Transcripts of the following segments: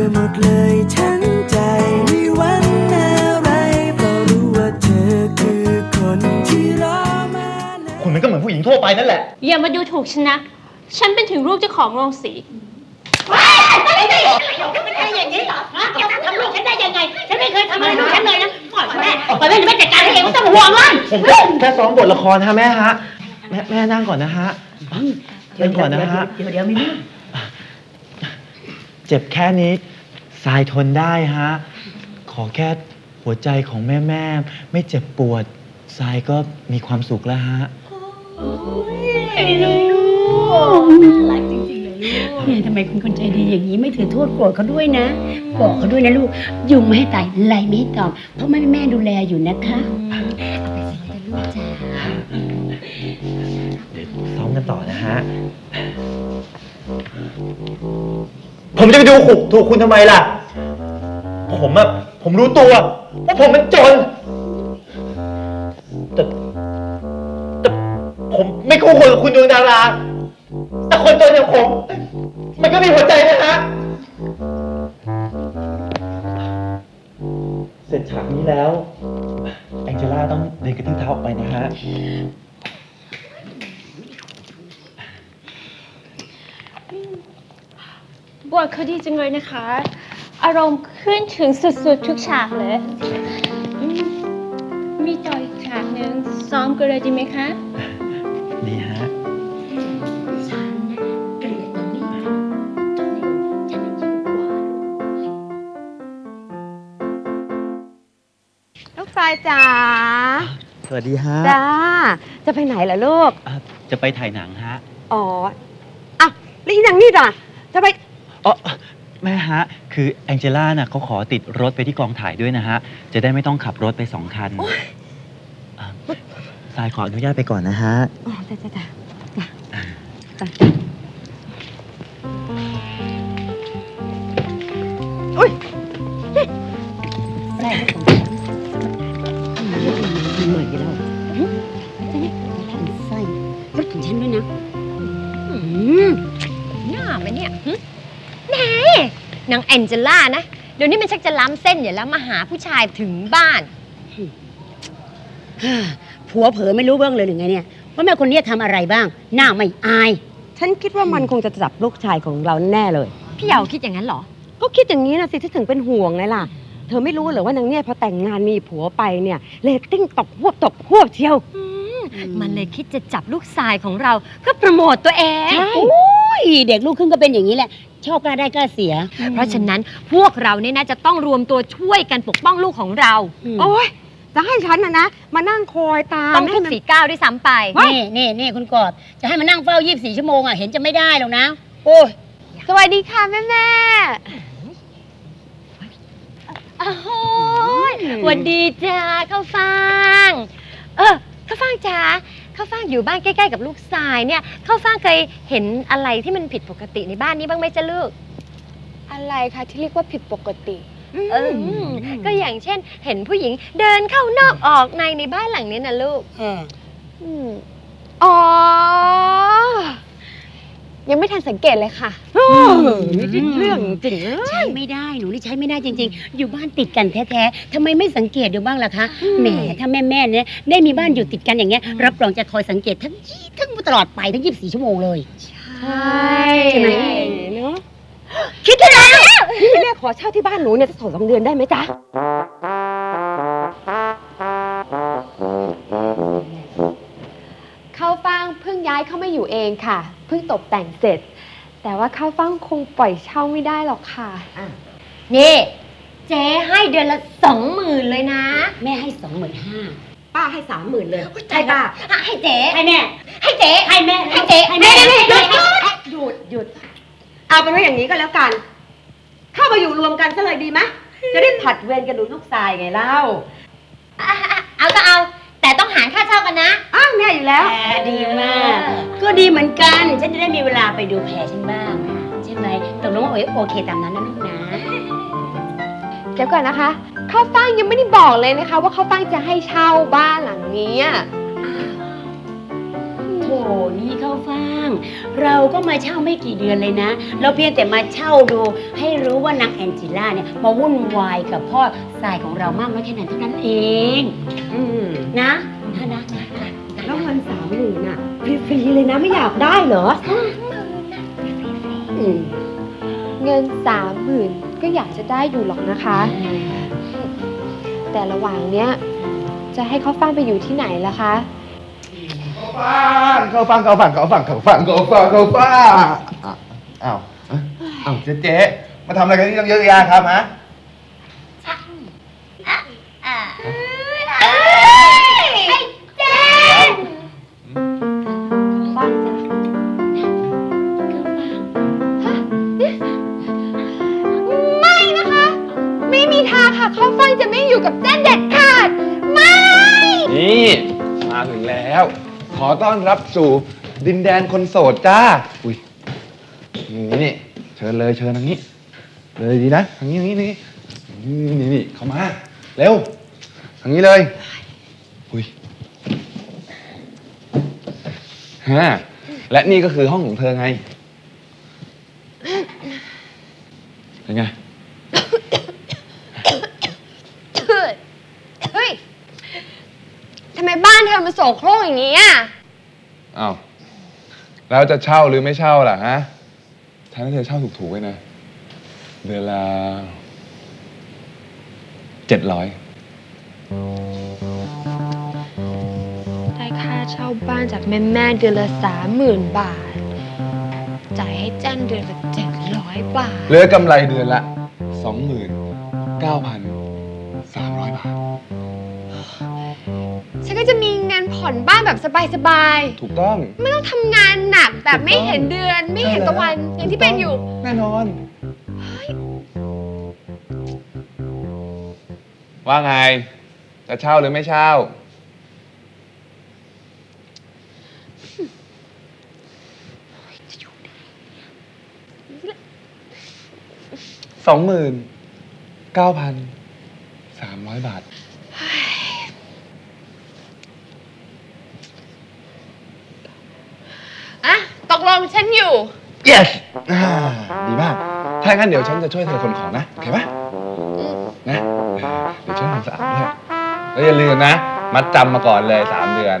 อหมดเลยทั้งใจไม่หวังอะไรเพราะรู้ว่าเธอคือคนที่รอมานาน คุณมันก็เหมือนผู้หญิงทั่วไปนั่นแหละ อย่ามาดูถูกฉันนะ ฉันเป็นถึงลูกเจ้าของโรงสีไม่ใช่อย่างนี้หรอฮะแกทำลูกฉันได้ยังไง ฉันไม่เคยทำอะไรลูกฉันเลยนะปล่อยแม่ปล่อยแม่แม่จัดการให้เองไม่ต้องห่วงมันผมแค่แค่ซ้อมบทละครฮะแม่ฮะ แม่แม่นั่งก่อนนะฮะนั่งก่อนนะฮะ เดี๋ยวเดี๋ยวมีเรื่อง เจ็บแค่นี้ทรายทนได้ฮะ ขอแค่หัวใจของแม่แม่ๆไม่เจ็บปวดทรายก็มีความสุขแล้วฮะรักจริงๆเลยลูกเนี่ยทำไมคุณคนใจดีอย่างนี้ไม่ถือโทษโกรธเขาด้วยนะ บอกเขาด้วยนะลูก ยุงไม่ให้ตายไล่ไม่ให้ตอม เพราะแม่แม่ดูแลอยู่นะคะเอาไปสิจะลูกจ้าเดี๋ยวซ้อมกันต่อนะฮะ ผมจะไปดูขุกถูกคุณทำไมล่ะ ผมอะผมรู้ตัวว่าผมมันจน แต่แต่ผมไม่คู่ควรกับคุณดวงดารา แต่คนจนอย่างผม มันก็มีหัวใจนะฮะ เสร็จฉากนี้แล้ว แองเจล่าต้องเดินกระทืบเท้าออกไปนะฮะ บทเขาดีจังเลยนะคะ อารมณ์ขึ้นถึงสุดๆทุกฉากเลยอืมมีต่ออีกฉากหนึ่งซ้อมกันเลยดีไหมคะ ดีฮะ ฉันนะเกลียดอย่างนี้จนฉันน่ะยิ่งกว่าลูกทรายจ๋าสวัสดีฮะจ้า จะไปไหนล่ะลูก อะจะไปถ่ายหนังฮะ อ๋ออะแล้วอีนางนี่ล่ะจะไป อ๋อแม่ฮะ คือแองเจล่าน่ะเขาขอติดรถไปที่กองถ่ายด้วยนะฮะ จะได้ไม่ต้องขับรถไปสองคันอะทรายขออนุญาตไปก่อนนะฮะ อ๋อจ้าจ้าจ้าจ้าจ้าอุ้ยแรกของฉันทำไมเหมือนกันแล้วหึจะเนี่ยทำไส้รถของฉันด้วยนะอืมหน้าไหมเนี่ยหึแหน่ นางแอนเจล่านะ เดี๋ยวนี้มันชักจะล้ำเส้นอย่าแล้วมาหาผู้ชายถึงบ้าน ผัวเผลอไม่รู้เบื้องเลยหรือไงเนี่ยว่าแม่คนเนี้ยทำอะไรบ้าง หน้าไม่อาย ฉันคิดว่ามันคงจะจับลูกชายของเราแน่เลย พี่เหยาคิดอย่างนั้นเหรอ ก็คิดอย่างนี้นะสิที่ถึงเป็นห่วงไงล่ะ เธอไม่รู้เหรอว่านางเนี่ยพอแต่งงานมีผัวไปเนี่ยเรตติ้งตกหวบตกหวบเชียว มันเลยคิดจะจับลูกชายของเราเพื่อโปรโมตตัวเอง ใช่ โอ้ยเด็กลูกครึ่งก็เป็นอย่างนี้แหละ ชอบกล้าได้กล้าเสีย เพราะฉะนั้นพวกเราเนี่ยนะจะต้องรวมตัวช่วยกันปกป้องลูกของเรา โอ้ยจะให้ฉันนะนะ มานั่งคอยตามต้องให้ทุกมันสีก้าวด้วยซ้ำไป นี่นี่นี่คุณกอดจะให้มานั่งเฝ้า 24 ชั่วโมงอะเห็นจะไม่ได้หรอกนะ โอ้ยสวัสดีค่ะแม่แม่โอ้โหยหวันดีจ้าข้าวฟ่าง เออข้าวฟ่างจ้า ข้าวฟ่างอยู่บ้านใกล้ๆกับลูกทรายเนี่ยข้าวฟ่างเคยเห็นอะไรที่มันผิดปกติในบ้านนี้บ้างไหมจ้าลูก อะไรคะที่เรียกว่าผิดปกติ เออก็อย่างเช่น เห็นผู้หญิงเดินเข้านอกออกในในบ้านหลังนี้นะลูก อืมอ๋อ ยังไม่ทันสังเกตเลยค่ะเรื่องจริงเลยใช้ไม่ได้หนูนี่ใช้ไม่ได้จริง ๆ อยู่บ้านติดกันแท้ๆทำไมไม่สังเกตดูบ้างล่ะคะแหมถ้าแม่ๆเนี่ยได้มีบ้านอยู่ติดกันอย่างเงี้ยรับรองจะคอยสังเกตทั้งยี่ทั้งตลอดไปทั้ง 24 ชั่วโมงเลย ใช่ใช่ไหม เนาะคิดได้แล้วพี่แม่ขอเช่าที่บ้านหนูเนี่ยสักสองสามเดือนได้ไหมจ๊ะข้าวฟ่างเพิ่งย้ายเข้ามาอยู่เองค่ะ เพิ่งตกแต่งเสร็จ แต่ว่าข้าวฟ่างคงปล่อยเช่าไม่ได้หรอกค่ะ นี่ เจ๊ให้เดือนละสองหมื่นเลยนะ แม่ให้สองหมื่นห้าป้าให้สามหมื่นเลยใช่ป่ะให้เจ๊ให้แม่ให้เจ๊ให้แม่ให้เจ๊ให้แม่ให้เจ๊หยุดหยุดเอาเป็นว่าอย่างนี้ก็แล้วกัน เข้ามาอยู่รวมกันซะเลยดีไหมจะได้ผัดเวรกันดูลูกทรายไงเล่าอะเอาก็เอา แต่ต้องหารค่าเช่ากันนะอ้าวแน่อยู่แล้วแหมดีมาก ก็ดีเหมือนกัน ฉันจะได้มีเวลาไปดูแผลฉันบ้าง ใช่ไหมตกลงว่าโอเคตามนั้นนะลูกนะ เดี๋ยวก่อนนะคะข้าวฟ่างยังไม่ได้บอกเลยนะคะ ว่าข้าวฟ่างจะให้เช่าบ้านหลังนี้อะโถนี่เข้าฟังเราก็มาเช่าไม่กี่เดือนเลยนะ เราเพียงแต่มาเช่าดู ให้รู้ว่านางแองจิล่าเนี่ยมาวุ่นวายกับพ่อทรายของเรามากน้อยแค่ไหนเท่านั้นเอง อืมนะนะนะนะนะแล้วเงินสามหมื่นอะ ฟรีๆเลยนะไม่อยากได้เหรออืมเงินสามหมื่นก็อยากจะได้อยู่หรอกนะคะ แต่ระหว่างเนี้ย จะให้เขาฟังไปอยู่ที่ไหนล่ะคะ เข้าฟังเข้าฟังเข้าฟังเข้าฟังเข้าฟังเข้าฟังอ้าวอ้าวเจ๊เจ๊มาทำอะไรกันที่ต้องเยอะแยะครับฮะไม่ มีทางค่ะเขาฟังจะไม่อยู่กับเจ้นเด็ดขาด ไม่ นี่ มาถึงแล้ว ขอต้อนรับสู่ดินแดนคนโสดจ้า อุ้ยนี่นี่เชิญเลยเชิญทางนี้ เลยดีนะทางนี้ทางนี้นี่นี่นี่เข้ามาเร็วทางนี้เลยอุ้ยฮะและนี่ก็คือห้องของเธอไง เป็นไง เฮ้ย ทำไมบ้านเธอมา โสโครกอย่างนี้อะอ้าวแล้วจะเช่าหรือไม่เช่าล่ะฮะฉันให้เธอเช่าถูกๆไว้นะ เดือนละเจ็ดร้อยได้ค่าเช่าบ้านจากแม่แม่ๆเดือนละสามหมื่นบาท จ่ายให้จ้นเดือนละเจ็ดร้อยบาท เหลือกำไรเดือนละสองหมื่นเก้าพันสามร้อยบาท ผ่อนบ้านแบบสบายถูกต้อง ๆ ไม่ต้องทำงานหนักแบบไม่เห็นเดือนไม่เห็นตะวันอย่างที่เป็นอยู่ แน่นอน ว่าไง จะเช่าหรือไม่เช่า สองหมื่นเก้าพันสามร้อยบาท อ่ะตกลงฉันอยู่ yes อ่าดีมาก ถ้างั้นเดี๋ยวฉันจะช่วยเธอขนของนะ โอเคปะนะเออเดี๋ยวช่วยทำสะอาดด้วยแล้วอย่าลืมนะ มัดจำมาก่อนเลยสามเดือน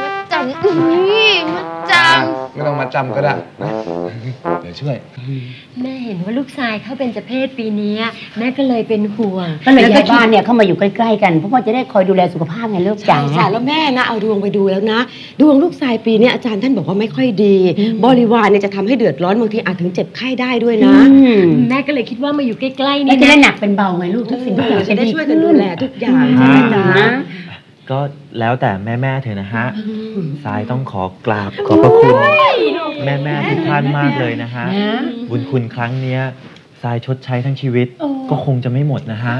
มัดจำอื้อมัดจอะ ไม่ต้องมัดจำก็ได้นะเดี๋ยวช่วย แม่เห็นว่าลูกชายเขาเป็นจะเพศปีนี้แม่ก็เลยเป็นห่วงก็เลยแวย้ายคิดบ้านเนี่ยเข้ามาอยู่ใกล้ๆกันเพราะว่าจะได้คอยดูแลสุขภาพไงลูกจ๋าใช่แล้วแม่นะเอาดวงไปดูแล้วนะ ดวงลูกชายปีเนี้ยอาจารย์ท่านบอกว่าไม่ค่อยดี บริวารเนี่ยจะทำให้เดือดร้อนบางทีอาจถึงเจ็บไข้ได้ด้วยนะอืมแม่ก็เลยคิดว่ามาอยู่ใกล้ๆแล้วนี่จะได้นะหนักเป็นเบาไงลูกทุกสิ่งทุกอย่างจะได้ดีช่วยกันดูแลทุกอย่างอืมใช่ไหมจ๊ะนะ ก็แล้วแต่แม่แม่ๆเธอนะฮะทรายต้องขอกราบขอบพระคุณ แม่แม่ๆทุกท่านมากเลยนะฮะ นะบุญคุณครั้งเนี้ยทรายชดใช้ทั้งชีวิต ก็คงจะไม่หมดนะฮะ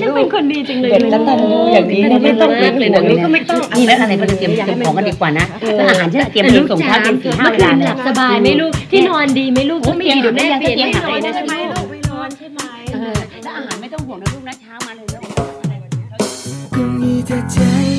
ฉันเป็นคนดีจังเลยเด็กกตัญญูอย่างนี้เนี่ยไม่ต้องเป็นเลยนะลูกก็ไม่ต้องนี่แล้วอะไรมาเตรียมเตรียมของกันดีกว่านะแล้วอาหารที่เราเตรียมเองส่งเช้าเย็นสี่ห้าเวลาหเนี่ลัยบสบายไหมลูก ที่นอนดีไหมลูกโอ้ถ้าไม่ดีเดี๋ยวแม่เปลี่ยนให้เตียงใหม่นะใช่ใช่ไหไหมมลูก แต่ใจ